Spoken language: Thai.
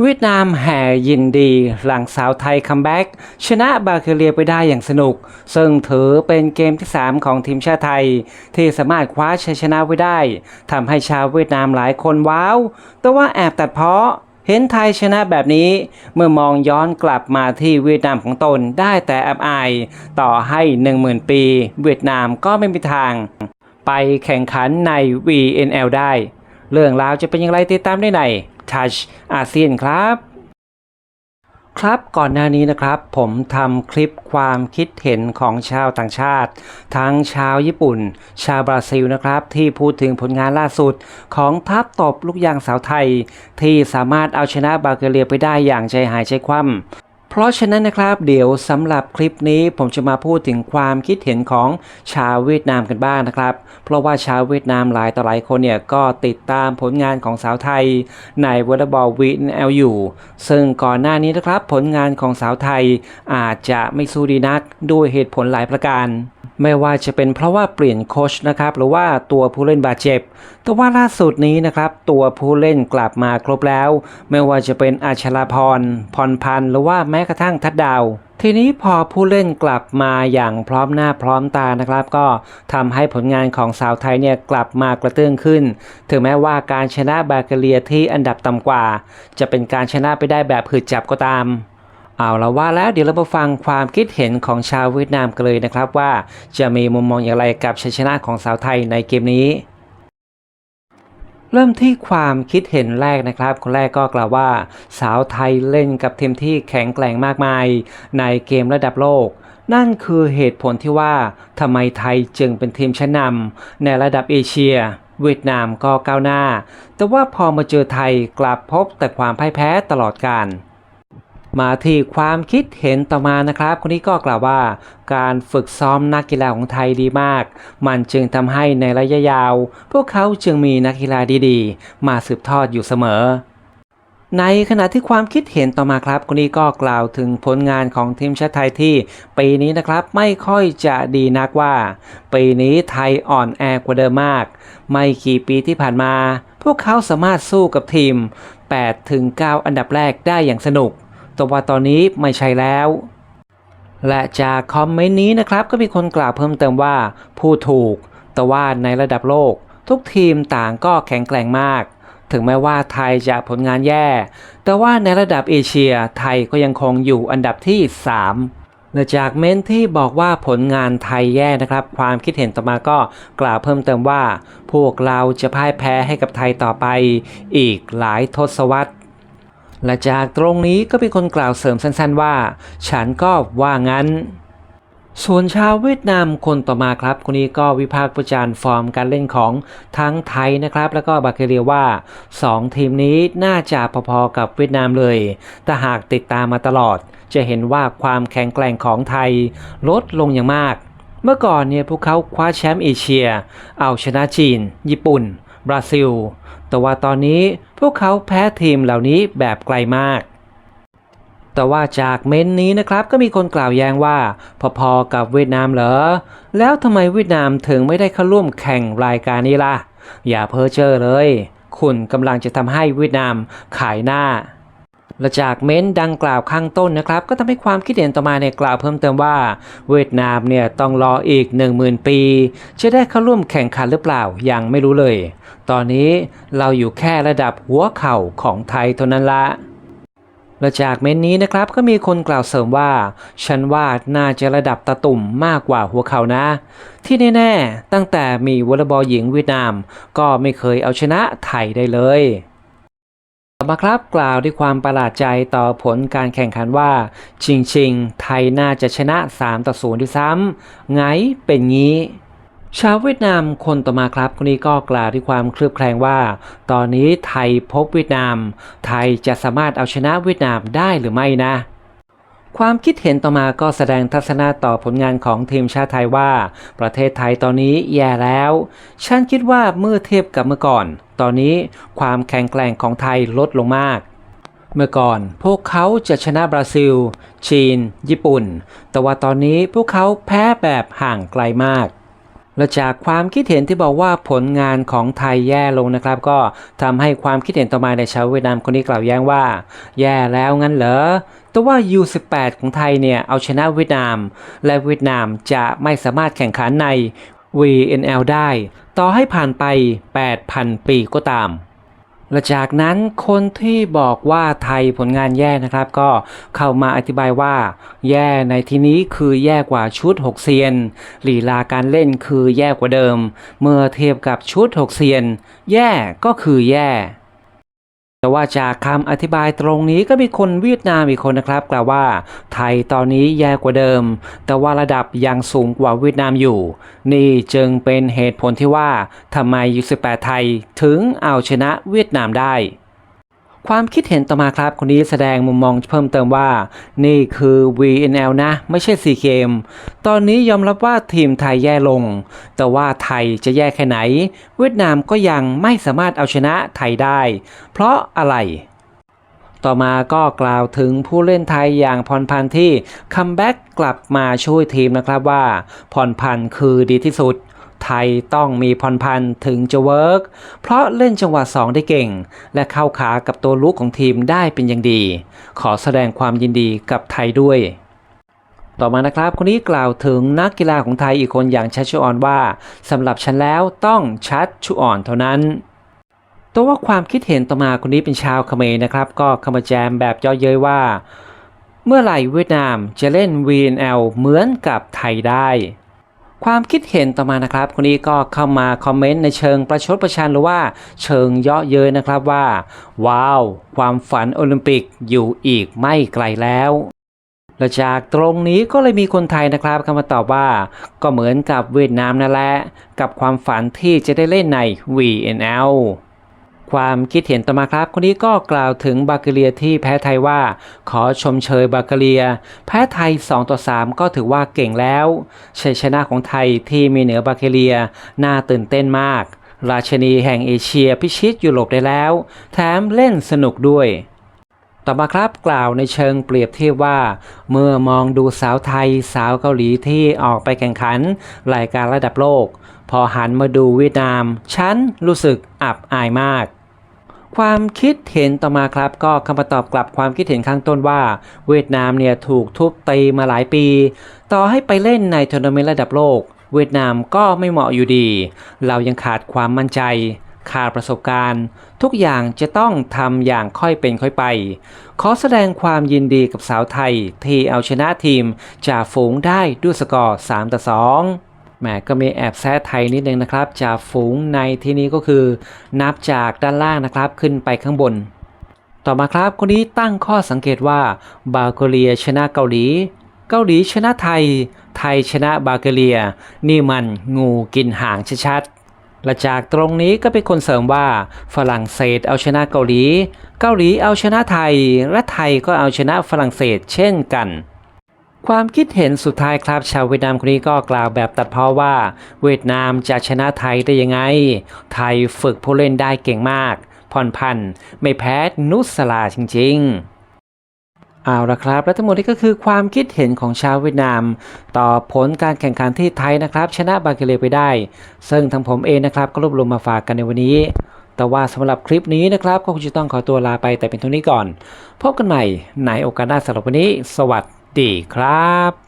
เวียดนามแห่ยินดีหลังสาวไทยคัมแบ็กชนะบาเกเรียไปได้อย่างสนุก ซึ่งถือเป็นเกมที่ 3 ของทีมชาติไทย ที่สามารถคว้าชัยชนะไว้ได้ทำให้ชาวเวียดนามหลายคนว้าว แต่ว่าแอบตัดเพาะเห็นไทยชนะแบบนี้ เมื่อมองย้อนกลับมาที่เวียดนามของตนได้แต่อับอาย ต่อให้ 10,000 ปี เวียดนามก็ไม่มีทาง ไปแข่งขันใน VNL ได้ เรื่องราวจะเป็นอย่างไรติดตามได้ใน Touch อาเซียนครับ ครับก่อนหน้านี้นะครับ ผมทำคลิปความคิดเห็นของชาวต่างชาติ ทั้งชาวญี่ปุ่น ชาวบราซิลนะครับ ที่พูดถึงผลงานล่าสุดของทัพตบลูกยางสาวไทย ที่สามารถเอาชนะบาเกเรียไปได้อย่างใจหายใจคว่ำ เพราะฉะนั้นนะครับเดี๋ยวสำหรับคลิปนี้ผมจะมาพูดถึงความคิดเห็นของชาวเวียดนามกันบ้างนะครับ เพราะว่าชาวเวียดนามหลายต่อหลายคนเนี่ยก็ติดตามผลงานของสาวไทยในวอลเลย์บอลวีนเอลอยู่ซึ่งก่อนหน้านี้นะครับผลงานของสาวไทยอาจจะไม่สู้ดีนักด้วยเหตุผลหลายประการไม่ว่าจะเป็นเพราะว่าเปลี่ยนโค้ชนะครับหรือว่าตัวผู้เล่นบาดเจ็บ แต่ว่าล่าสุดนี้นะครับตัวผู้เล่นกลับมาครบแล้ว ไม่ว่าจะเป็นอาชลาพรพรพันธ์หรือว่าแม้กระทั่งทัดดาว ทีนี้พอผู้เล่นกลับมาอย่างพร้อมหน้าพร้อมตานะครับ ก็ทำให้ผลงานของสาวไทยเนี่ยกลับมากระเตื้องขึ้น ถึงแม้ว่าการชนะบาเกเรียที่อันดับต่ำกว่า จะเป็นการชนะไปได้แบบผืดจับก็ตามเอาละว่าแล้วเดี๋ยวเรามาฟังความคิดเห็นของชาวเวียดนามกันเลยนะครับว่าจะมีมุมมองอย่างไรกับชัยชนะของสาวไทยในเกมนี้ เริ่มที่ความคิดเห็นแรกนะครับ คนแรกก็กล่าวว่า สาวไทยเล่นกับทีมที่แข็งแกร่งมากมาย ในเกมระดับโลก นั่นคือเหตุผลที่ว่าทำไมไทยจึงเป็นทีมชั้นนำในระดับเอเชีย เวียดนามก็ก้าวหน้า แต่ว่าพอมาเจอไทยกลับพบแต่ความพ่ายแพ้ตลอดการ มาที่ความคิดเห็นต่อมานะครับ คนนี้ก็กล่าวว่า การฝึกซ้อมนักกีฬาของไทยดีมาก มันจึงทำให้ในระยะยาว พวกเขาจึงมีนักกีฬาดีๆ มาสืบทอดอยู่เสมอ ในขณะที่ความคิดเห็นต่อมาครับ คนนี้ก็กล่าวถึงผลงานของทีมชาติไทยที่ปีนี้นะครับไม่ค่อยจะดีนักว่า ปีนี้ไทยอ่อนแอกว่าเดิมมาก ไม่กี่ปีที่ผ่านมา พวกเขาสามารถสู้กับทีม8-9อันดับแรกได้อย่างสนุก แต่ว่าตอนนี้ไม่ใช่แล้ว และจากคอมเมนต์นี้นะครับก็มีคนกล่าวเพิ่มเติมว่าผู้ถูก แต่ว่าในระดับโลก ทุกทีมต่างก็แข็งแกร่งมาก ถึงแม้ว่าไทยจะผลงานแย่ แต่ว่าในระดับเอเชียไทยก็ยังคงอยู่อันดับที่ 3และจากเม้นที่บอกว่าผลงานไทยแย่นะครับ ความคิดเห็นต่อมาก็กล่าวเพิ่มเติมว่า พวกเราจะพ่ายแพ้ให้กับไทยต่อไป อีกหลายทศวรรษ และจากตรงนี้ก็มีคนกล่าวเสริมสั้นๆว่า ฉันก็ว่างั้น ส่วนชาวเวียดนามคนต่อมาครับ คนนี้ก็วิพากษ์วิจารณ์ฟอร์มการเล่นของทั้งไทยนะครับ แล้วก็บาเกเรียว่า 2 ทีมนี้น่าจะพอๆกับเวียดนามเลย แต่หากติดตามมาตลอด จะเห็นว่าความแข็งแกร่งของไทยลดลงอย่างมาก เมื่อก่อนเนี่ยพวกเขาคว้าแชมป์เอเชีย เอาชนะจีน ญี่ปุ่น บราซิล แต่ว่าตอนนี้พวกเขาแพ้ทีมเหล่านี้แบบไกลมาก แต่ว่าจากเม้นต์นี้นะครับก็มีคนกล่าวแย้งว่า พอๆกับเวียดนามเหรอ แล้วทำไมเวียดนามถึงไม่ได้เข้าร่วมแข่งรายการนี้ล่ะ อย่าเพ้อเจ้อเลย คุณกำลังจะทำให้เวียดนามขายหน้า และจากเม้นดังกล่าวข้างต้นนะครับ ก็ทำให้ความคิดเห็นต่อมาเนี่ยกล่าวเพิ่มเติมว่า เวียดนามเนี่ยต้องรออีก 10,000 ปี จะได้เข้าร่วมแข่งขันหรือเปล่ายังไม่รู้เลย ตอนนี้เราอยู่แค่ระดับหัวเข่าของไทยเท่านั้นละและจากเม้นนี้นะครับก็มีคนกล่าวเสริมว่า ฉันว่าน่าจะระดับตะตุ่มมากกว่าหัวเข่านะ ที่แน่ๆตั้งแต่มีวอลเลย์บอลหญิงเวียดนาม ก็ไม่เคยเอาชนะไทยได้เลย ต่อมาครับกล่าวด้วยความประหลาดใจต่อผลการแข่งขันว่าจริงๆไทยน่าจะชนะ 3 ต่อ0ด้วยซ้ำไงเป็นงี้ ชาวเวียดนามคนต่อมาครับคนนี้ก็กล่าวด้วยความเคลือบแคลงว่า ตอนนี้ไทยพบเวียดนาม ไทยจะสามารถเอาชนะเวียดนามได้หรือไม่นะ ความคิดเห็นต่อมาก็แสดงทัศนะต่อผลงานของทีมชาติไทยว่า ประเทศไทยตอนนี้แย่แล้ว ฉันคิดว่าเมื่อเทียบกับเมื่อก่อน ตอนนี้ความแข็งแกร่งของไทยลดลงมาก เมื่อก่อนพวกเขาจะชนะบราซิล จีน ญี่ปุ่น แต่ว่าตอนนี้พวกเขาแพ้แบบห่างไกลมาก และจากความคิดเห็นที่บอกว่าผลงานของไทยแย่ลงนะครับ ก็ทำให้ความคิดเห็นต่อมาในชาวเวียดนามคนนี้กล่าวแย้งว่า แย่แล้วงั้นเหรอแต่ว่า U18 ของไทยเนี่ยเอาชนะเวียดนาม และเวียดนามจะไม่สามารถแข่งขันใน VNL ได้ ต่อให้ผ่านไป 8,000 ปีก็ตาม และจากนั้นคนที่บอกว่าไทยผลงานแย่นะครับ ก็เข้ามาอธิบายว่า แย่ในที่นี้คือแย่กว่าชุด 6 เซียนลีลาการเล่นคือแย่กว่าเดิม เมื่อเทียบกับชุด 6 เซียน แย่ก็คือแย่ แต่ว่าจากคำอธิบายตรงนี้ก็มีคนเวียดนามอีกคนนะครับ กล่าวว่าไทยตอนนี้แย่กว่าเดิม แต่ว่าระดับยังสูงกว่าเวียดนามอยู่ นี่จึงเป็นเหตุผลที่ว่าทำไม U18 ไทยถึงเอาชนะเวียดนามได้ ความคิดเห็นต่อมาครับ คนนี้แสดงมุมมองเพิ่มเติมว่า นี่คือ VNL นะ ไม่ใช่ซีเกม ตอนนี้ยอมรับว่าทีมไทยแย่ลง แต่ว่าไทยจะแย่แค่ไหน เวียดนามก็ยังไม่สามารถเอาชนะไทยได้ เพราะอะไรต่อมาก็กล่าวถึงผู้เล่นไทยอย่างพรพันธ์ที่คัมแบ็กกลับมาช่วยทีมนะครับว่าพรพันธ์คือดีที่สุด ไทยต้องมีพรพันธ์ถึงจะเวิร์กเพราะเล่นจังหวะ2ได้เก่ง และเข้าขากับตัวลุกของทีมได้เป็นอย่างดี ขอแสดงความยินดีกับไทยด้วยต่อมานะครับ คนนี้กล่าวถึงนักกีฬาของไทยอีกคนอย่างชัชชุออนว่าสำหรับฉันแล้วต้องชัดชุออนเท่านั้น ตัวว่าความคิดเห็นต่อมาคนนี้เป็นชาวเขมรนะครับ ก็เข้ามาแจมแบบย่อเย้ยว่า เมื่อไหร่เวียดนามจะเล่น VNL เหมือนกับไทยได้ ความคิดเห็นต่อมานะครับคนนี้ก็เข้ามาคอมเมนต์ในเชิงประชดประชันหรือว่าเชิงเยาะเย้ยนะครับว่า ว้าว ความฝันโอลิมปิกอยู่อีกไม่ไกลแล้วและจากตรงนี้ก็เลยมีคนไทยนะครับเข้ามาตอบว่า ก็เหมือนกับเวียดนามนั่นแหละกับความฝันที่จะได้เล่นใน VNL ความคิดเห็นต่อมาครับคนนี้ก็กล่าวถึงบาเกเลียที่แพ้ไทยว่า ขอชมเชยบาเกเลีย แพ้ไทย 2 ต่อ 3 ก็ถือว่าเก่งแล้วชัยชนะของไทยที่มีเหนือบาเกเลียน่าตื่นเต้นมาก ราชนีแห่งเอเชียพิชิตยุโรปได้แล้ว แถมเล่นสนุกด้วย ต่อมาครับกล่าวในเชิงเปรียบเทียบว่า เมื่อมองดูสาวไทยสาวเกาหลีที่ออกไปแข่งขันรายการระดับโลก พอหันมาดูเวียดนาม ฉันรู้สึกอับอายมาก ความคิดเห็นต่อมาครับ ก็คำตอบกลับความคิดเห็นข้างต้นว่า เวียดนามเนี่ยถูกทุบตีมาหลายปี ต่อให้ไปเล่นในทัวร์นาเมนต์ระดับโลก เวียดนามก็ไม่เหมาะอยู่ดี เรายังขาดความมั่นใจ ขาดประสบการณ์ ทุกอย่างจะต้องทำอย่างค่อยเป็นค่อยไป ขอแสดงความยินดีกับสาวไทย ที่เอาชนะทีมจ่าฝูงได้ด้วยสกอร์ 3 ต่อ 2แหมก็มีแอบแซะไทยนิดนึงนะครับจ่าฝูงในที่นี้ก็คือ นับจากด้านล่างนะครับขึ้นไปข้างบน ต่อมาครับคนนี้ตั้งข้อสังเกตว่าบาลแกเรียชนะเกาหลี เกาหลีชนะไทย ไทยชนะบาลแกเรีย นี่มันงูกินหางชัด และจากตรงนี้ก็เป็นคนเสริมว่าฝรั่งเศสเอาชนะเกาหลี เกาหลีเอาชนะไทย และไทยก็เอาชนะฝรั่งเศสเช่นกันความคิดเห็นสุดท้ายครับ ชาวเวียดนามคนนี้ก็กล่าวแบบตัดพ้อว่า เวียดนามจะชนะไทยได้ยังไง ไทยฝึกผู้เล่นได้เก่งมาก ผ่อนพันไม่แพ้นุสลาจริง ๆ เอาละครับ และทั้งหมดนี้ก็คือความคิดเห็นของชาวเวียดนาม ต่อผลการแข่งขันที่ไทยนะครับ ชนะบาเกเลไปได้ ซึ่งทางผมเองนะครับก็รวบรวมมาฝากกันในวันนี้ แต่ว่าสำหรับคลิปนี้นะครับ ก็คงจะต้องขอตัวลาไปแต่เป็นเท่านี้ก่อน พบกันใหม่ในโอกาสหน้าสำหรับวันนี้ สวัสดีครับ